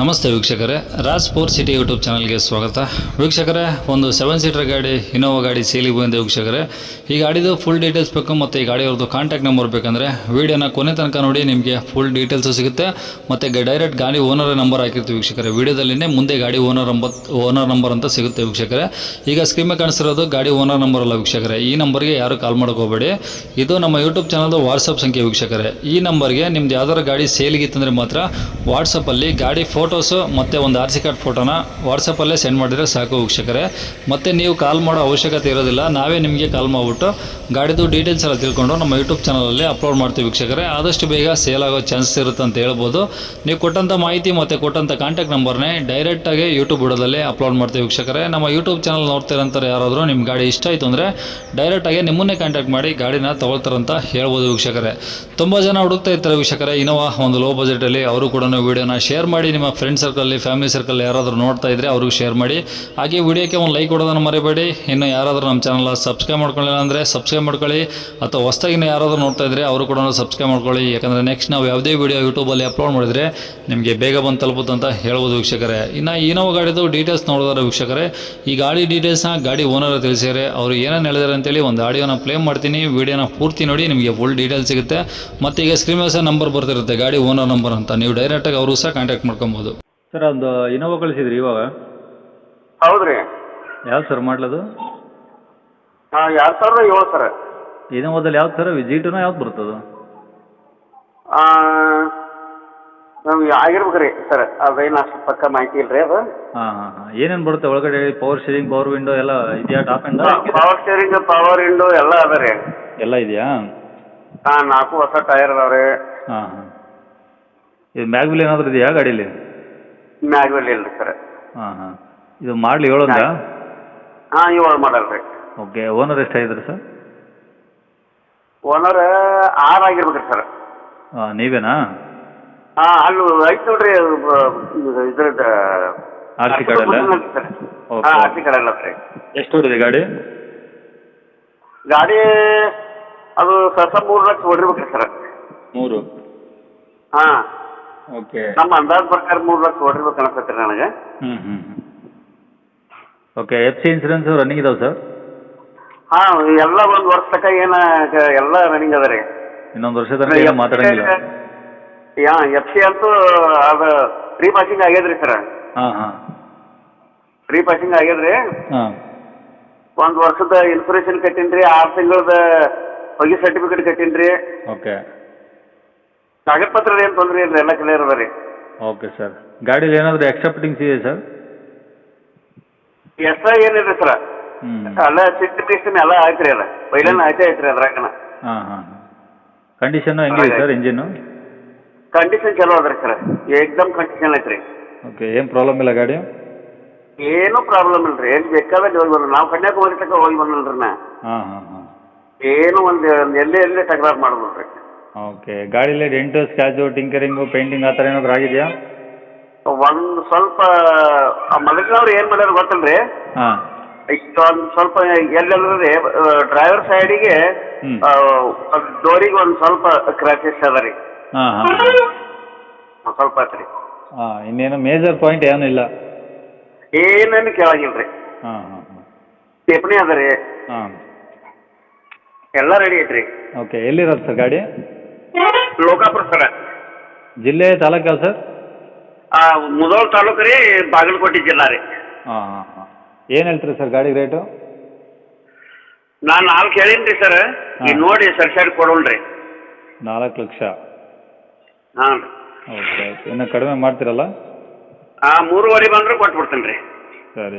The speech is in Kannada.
ನಮಸ್ತೆ ವೀಕ್ಷಕರೇ, ರಾಜ್ ಸ್ಪೋರ್ಟ್ ಸಿಟಿ ಯೂಟ್ಯೂಬ್ ಚಾನಲ್ಗೆ ಸ್ವಾಗತ. ವೀಕ್ಷಕರೇ, ಒಂದು ಸೆವೆನ್ ಸೀಟರ್ ಗಾಡಿ ಇನೋವಾ ಗಾಡಿ ಸೇಲಿಗೆ ಬಂದಿದೆ ವೀಕ್ಷಕರೇ. ಈ ಗಾಡಿದು ಫುಲ್ ಡೀಟೇಲ್ಸ್ ಬೇಕು ಮತ್ತು ಈ ಗಾಡಿಯವ್ರದ್ದು ಕಾಂಟ್ಯಾಕ್ಟ್ ನಂಬರ್ ಬೇಕಂದರೆ ವೀಡಿಯೋನ ಕೊನೆ ತನಕ ನೋಡಿ ನಿಮಗೆ ಫುಲ್ ಡೀಟೇಲ್ಸು ಸಿಗುತ್ತೆ. ಮತ್ತು ಡೈರೆಕ್ಟ್ ಗಾಡಿ ಓನರ್ ನಂಬರ್ ಹಾಕಿರ್ತೀವಿ ವೀಕ್ಷಕರೇ. ವೀಡಿಯೋದಲ್ಲಿನೇ ಮುಂದೆ ಗಾಡಿ ಓನರ್ ನಂಬರ್ ಓನರ್ ನಂಬರ್ ಅಂತ ಸಿಗುತ್ತೆ ವೀಕ್ಷಕರೇ. ಈಗ ಸ್ಕ್ರೀನ್ ಕಾಣಿಸ್ತಿರೋದು ಗಾಡಿ ಓನರ್ ನಂಬರ್ ಅಲ್ಲ ವೀಕ್ಷಕರೇ. ಈ ನಂಬರ್ಗೆ ಯಾರು ಕಾಲ್ ಮಾಡ್ಕೋಬೇಡಿ ಇದು ನಮ್ಮ ಯೂಟ್ಯೂಬ್ ಚಾನಲ್ದು ವಾಟ್ಸಪ್ ಸಂಖ್ಯೆ ವೀಕ್ಷಕರೇ. ಈ ನಂಬರ್ಗೆ ನಿಮ್ದು ಯಾವ್ದಾದ್ರು ಗಾಡಿ ಸೇಲ್ಗಿತ್ತಂದರೆ ಮಾತ್ರ ವಾಟ್ಸಪ್ಪಲ್ಲಿ ಗಾಡಿ ಫೋಟೋಸು ಮತ್ತು ಒಂದು ಆರ್ ಸಿ ಕಾರ್ಡ್ ಫೋಟೋನ ವಾಟ್ಸಪ್ಪಲ್ಲೇ ಸೆಂಡ್ ಮಾಡಿದರೆ ಸಾಕು ವೀಕ್ಷಕರೇ. ಮತ್ತು ನೀವು ಕಾಲ್ ಮಾಡೋ ಅವಶ್ಯಕತೆ ಇರೋದಿಲ್ಲ, ನಾವೇ ನಿಮಗೆ ಕಾಲ್ ಮಾಡಿಬಿಟ್ಟು ಗಾಡಿದು ಡೀಟೇಲ್ಸ್ ಎಲ್ಲ ತಿಳ್ಕೊಂಡು ನಮ್ಮ ಯೂಟ್ಯೂಬ್ ಚಾನಲಲ್ಲಿ ಅಪ್ಲೋಡ್ ಮಾಡ್ತೀವಿ ವೀಕ್ಷಕರೇ. ಆದಷ್ಟು ಬೇಗ ಸೇಲ್ ಆಗೋ ಚಾನ್ಸಸ್ ಇರುತ್ತೆ ಅಂತ ಹೇಳ್ಬೋದು. ನೀವು ಕೊಟ್ಟಂಥ ಮಾಹಿತಿ ಮತ್ತು ಕೊಟ್ಟಂಥ ಕಾಂಟ್ಯಾಕ್ಟ್ ನಂಬರ್ನೇ ಡೈರೆಕ್ಟಾಗಿ ಯೂಟ್ಯೂಬ್ ಬಿಡೋದಲ್ಲಿ ಅಪ್ಲೋಡ್ ಮಾಡ್ತೀವಿ ವೀಕ್ಷಕರೇ. ನಮ್ಮ ಯೂಟ್ಯೂಬ್ ಚಾನಲ್ ನೋಡ್ತಿರೋಂಥವ್ರು ಯಾರಾದರೂ ನಿಮ್ಮ ಗಾಡಿ ಇಷ್ಟ ಆಯಿತು ಅಂದರೆ ಡೈರೆಕ್ಟಾಗಿ ನಿಮ್ಮನ್ನೇ ಕಾಂಟ್ಯಾಕ್ಟ್ ಮಾಡಿ ಗಾಡಿನ ತೊಗೊಳ್ತಾರಂತ ಹೇಳ್ಬೋದು ವೀಕ್ಷಕರೇ. ತುಂಬ ಜನ ಹುಡುಕ್ತಾ ಇರ್ತಾರೆ ವೀಕ್ಷಕರೇ. ಇನೋವಾ ಒಂದು ಲೋ ಬಜೆಟಲ್ಲಿ ಅವರು ಕೂಡ ವೀಡಿಯೋನ ಶೇರ್ ಮಾಡಿ, ನಿಮ್ಮ ಫ್ರೆಂಡ್ ಸರ್ಕಲ್ಲಿ ಫ್ಯಾಮಿಲಿ ಸರ್ಕಲ್ ಯಾರಾದರೂ ನೋಡ್ತಾ ಇದ್ದರೆ ಅವ್ರಿಗೆ ಶೇರ್ ಮಾಡಿ. ಹಾಗೆ ವಿಡಿಯೋಕ್ಕೆ ಒಂದು ಲೈಕ್ ಕೊಡೋದನ್ನು ಮರಿಬೇಡಿ. ಇನ್ನು ಯಾರಾದರೂ ನಮ್ಮ ಚಾನಲ್ ಸಬ್ಸ್ಕ್ರೈಬ್ ಮಾಡ್ಕೊಳ್ಳಿಲ್ಲ ಅಂದರೆ ಸಬ್ಸ್ಕ್ರೈಬ್ ಮಾಡ್ಕೊಳ್ಳಿ. ಅಥವಾ ಹೊಸ್ದಾಗಿನ ಯಾರಾದರೂ ನೋಡ್ತಾ ಇದ್ದರೆ ಅವರು ಕೂಡ ಸಬ್ಸ್ಕ್ರೈಬ್ ಮಾಡ್ಕೊಳ್ಳಿ. ಯಾಕಂದರೆ ನೆಕ್ಸ್ಟ್ ನಾವು ಯಾವುದೇ ವೀಡಿಯೋ ಯೂಟ್ಯೂಬಲ್ಲಿ ಅಪ್ಲೋಡ್ ಮಾಡಿದರೆ ನಿಮಗೆ ಬೇಗ ಬಂದು ತಲುಪುತ್ತೆ ಅಂತ ಹೇಳ್ಬೋದು ವೀಕ್ಷಕರೇ. ಇನ್ನು ಇನೋವಾ ಗಾಡಿದು ಡೀಟೇಲ್ಸ್ ನೋಡಿದ್ರೆ ವೀಕ್ಷಕರೇ. ಈ ಗಾಡಿ ಡೀಟೇಲ್ಸ್ನ ಗಾಡಿ ಓನರ್ ತಿಳಿಸಿದರೆ ಅವರು ಏನೇನು ಹೇಳಿದಾರೆ ಅಂತೇಳಿ ಒಂದು ಆಡಿಯೋನ ಪ್ಲೇ ಮಾಡ್ತೀನಿ. ವೀಡಿಯೋನ ಪೂರ್ತಿ ನೋಡಿ ನಿಮಗೆ ಫುಲ್ ಡೀಟೇಲ್ಸ್ ಸಿಗುತ್ತೆ. ಮತ್ತು ಈಗ ಸ್ಕ್ರೀನ್ ಸಹ ನಂಬರ್ ಬರ್ತಿರುತ್ತೆ ಗಾಡಿ ಓನರ್ ನಂಬರ್ ಅಂತ. ನೀವು ಡೈರೆಕ್ಟಾಗಿ ಅವರು ಸಹ ಕಾಂಟ್ಯಾಕ್ಟ್ ಮಾಡ್ಕೊಬೋದು. ಸರ್ ಒಂದು ಇನೋವಾ ಕಳಿಸಿದ್ರಿ ಇವಾಗ? ಹೌದ್ರಿ. ಯಾವ್ದು ಸರ್ ಮಾಡ್ಲದು? ಹಾಂ ಎರಡು ಸಾವಿರದ ಏಳು ಸರ್ ಇನೋವಾದಲ್ಲಿ ಯಾವ್ದು ಸರ್ ವಿಜಿಟುನ ಯಾವ್ದು ಬರ್ತದೆ ನಮ್ಗೆ ಆಗಿರ್ಬೇಕು ರೀ ಸರ್ ಅದೇನು ಅಷ್ಟು ಪಕ್ಕ ಮಾಹಿತಿ ಇಲ್ಲ ರೀ ಅದು. ಹಾಂ ಹಾಂ ಹಾಂ. ಏನೇನು ಬರುತ್ತೆ ಒಳಗಡೆ ಪವರ್ ಶೇರಿಂಗ್ ಪವರ್ ವಿಂಡೋ ಎಲ್ಲ ಇದೆಯಾ top end power steering power window ಎಲ್ಲ ಅದ ರೀ. ಎಲ್ಲ ಇದೆಯಾ? ಹಾಂ ನಾಲ್ಕು ಹೊಸ ಟೈರ್ ಅದಾವ ರೀ. ಹಾಂ ಹಾಂ. ಇದು ಮ್ಯಾಗ್ವಿಲ್ ಏನಾದರೂ ಇದೆಯಾ ಗಾಡೀಲಿ? ಮ್ಯಾಗ್ವೆಲ್ ಇಲ್ಲ ರೀ ಸರ್. ಹಾಂ ಹಾಂ. ಇದು ಮಾಡಲಿ ಏಳೊಂದಾ? ಹಾಂ ಏಳು ಮಾಡಲ್ ರೀ ಓಕೆ ಓನರ್ ಎಷ್ಟಾಗಿದ್ರಿ ಸರ್? ಓನರ್ ಆರ್ ಆಗಿರ್ಬೇಕು ರೀ ಸರ್. ಹಾಂ ನೀವೇನಾ? ಹಾಂ ಅಲ್ಲಿ ಐತೆ ನೋಡ್ರಿ ಇದ್ರದ್ದು. ಆರ್ ಸಿ ಕಾರ್ಡ್ ಅಲ್ಲ? ಹಾಂ ಆರ್ ಸಿ ಕಾರ್ಡ್ ಎಲ್ಲ ರೀ ಎಷ್ಟು ಹೊಡಿದೆ ಗಾಡಿ? ಗಾಡಿ ಅದು ಸ್ವಲ್ಪ ಮೂರು ಲಕ್ಷ ಹೊಡಿರ್ಬೇಕು ರೀ ಸರ್. ಮೂರು? ಹಾಂ. ಓಕೆ. ನಮ್ಮ ಅಂದಾಜು ಪ್ರಕಾರ ಮೂರು ಲಕ್ಷ ಹೊಡಿರ್ಬೇಕು ಅನಿಸ್ತೈತೆ ನನಗೆ. ಹ್ಞೂ ಹ್ಞೂ okay F C insurance running ಇದಾವೆ ಸರ್? ಹಾಂ ಎಲ್ಲ ಒಂದು ವರ್ಷ ತನಕ ಏನು ಎಲ್ಲ ರನ್ನಿಂಗ್ ಅದ ರೀ. ಇನ್ನೊಂದು ವರ್ಷ ತನಕ ಏನು ಮಾತಾಡಂಗಿಲ್ಲ. ಯಾ ಎಫ್ ಸಿ ಅಂತೂ ಅದು ಪ್ರೀ ಪಾಸಿಂಗ್ ಆಗ್ಯದ್ರಿ ಸರ್ ಹಾಂ ಹಾಂ. ಫ್ರೀ ಪಾಸಿಂಗ್ ಆಗ್ಯದ್ರಿ. ಹಾಂ. ಒಂದು ವರ್ಷದ ಇನ್ಸೂರೆನ್ಸ್ ಕಟ್ಟೀನಿ ರೀ ಆರು ತಿಂಗಳದ ಹೊಗೆ ಸರ್ಟಿಫಿಕೇಟ್ ಕಟ್ಟೀನಿ ರೀ ಓಕೆ ಕಾಗದ ಪತ್ರ ಏನು ತೊಂದರೆ ಇಲ್ಲ ಎಲ್ಲ ಕ್ಲಿಯರ್ ಅದ ರೀ. ಓಕೆ ಸರ್ ಗಾಡೀಲಿ ಏನಾದರೂ ಎಕ್ಸ್ಟ್ರಾ ಫಿಟ್ಟಿಂಗ್ಸ್ ಸರ್ ಎಕ್ಸ್ಟ್ರಾ ಏನಿದೆ ಸರ್ ಎಲ್ಲ ಸಿಸ್ಟ್ ಪಿಸ್ಟನ್ ಎಲ್ಲ ಆಯ್ತು ರೀ ಅದ ಪೈಲನ್ ಆಯ್ತೇ ಐತ್ರಿ ಅದ್ರಾಗನ. ಹಾಂ ಹೆಂಗಿದೆ ಸರ್ ಇಂಜಿನ್ ಕಂಡೀಷನ್ ಚಲೋ ಅದ ರೀ ಸರ್ ಎಕ್ದಮ್ ಕಂಡೀಷನ್ ಐತ್ರಿ. ಓಕೆ ಏನು ಪ್ರಾಬ್ಲಮ್ ಇಲ್ಲ ಗಾಡಿ? ಏನೂ ಪ್ರಾಬ್ಲಮ್ ಇಲ್ರಿ. ಎಲ್ಲಿ ಬೇಕಾದಾಗ ಹೋಗಿ ಬಂದ್ರಿ. ನಾವು ಕನ್ಯಾಕುಮಾರಿ ತನಕ ಹೋಗಿ ಬಂದಲ್ರಿ ನಾ. ಹಾಂ ಹಾಂ ಹಾಂ. ಏನು ಒಂದು ಎಲ್ಲೇ ಎಲ್ಲೇ ತಕರಾರು ಮಾಡ್ಬೋದ್ರಿ. ಓಕೆ ಗಾಡೀಲಿ ಡೆಂಟು ಸ್ಕ್ಯಾಚು ಟಿಂಕರಿಂಗು ಪೇಂಟಿಂಗ್ ಆ ಥರ ಏನಾದರೂ ಆಗಿದೆಯಾ? ಒಂದು ಸ್ವಲ್ಪ ಮಲಗಿನವ್ರು ಏನು ಮಾಡ್ಯಾರ ಗೊತ್ತಲ್ರಿ? ಹಾಂ. ಸ್ವಲ್ಪ ಎಲ್ಲೆಲ್ಲರಿ ಡ್ರೈವರ್ ಸೈಡಿಗೆ. ಡೋರಿಗೆ ಒಂದು ಸ್ವಲ್ಪ ಕ್ರಾಚಸ್ ಅದ ರೀ. ಹಾಂ ಹಾಂ. ಸ್ವಲ್ಪ ರೀ. ಹಾಂ ಇನ್ನೇನು ಮೇಜರ್ ಪಾಯಿಂಟ್ ಏನೂ ಇಲ್ಲ. ಏನೇನು ಕೇಳಾಗಿಲ್ಲ ರೀ. ಹಾಂ ಹಾಂ ಹಾಂ. ಟಿಪ್ಪಣಿ ಅದ ರೀ. ಹಾಂ. ಎಲ್ಲ ರೆಡಿ ಐತ್ರಿ ಓಕೆ ಎಲ್ಲಿರೋದು ಸರ್ ಗಾಡಿ? ಲೋಕಾಪುರ ಸರ. ಜಿಲ್ಲೆ ತಾಲೂಕಾ ಸರ್? ಮುದೋಳ್ ತಾಲೂಕು ರೀ ಬಾಗಲಕೋಟೆ ಜಿಲ್ಲಾ ರೀ. ಹಾಂ ಹಾಂ ಹಾಂ. ಏನು ಹೇಳ್ತೀರಿ ಸರ್ ಗಾಡಿ ರೇಟು? ನಾನು ನಾಲ್ಕು ಹೇಳಿನ್ರಿ ಸರ್. ಈಗ ನೋಡಿ ಸರ್ ಸೈಡ್ ಕೊಡೋಣ್ರಿ. ನಾಲ್ಕು ಲಕ್ಷ. ಹಾಂ. ರೀ ಓಕೆ ಓಕೆ. ಇನ್ನು ಕಡಿಮೆ ಮಾಡ್ತೀರಲ್ಲ? ಆ ಮೂರುವರೆ ಬಂದ್ರೆ ಕೊಟ್ಬಿಡ್ತೀನಿ ರೀ ಸರಿ.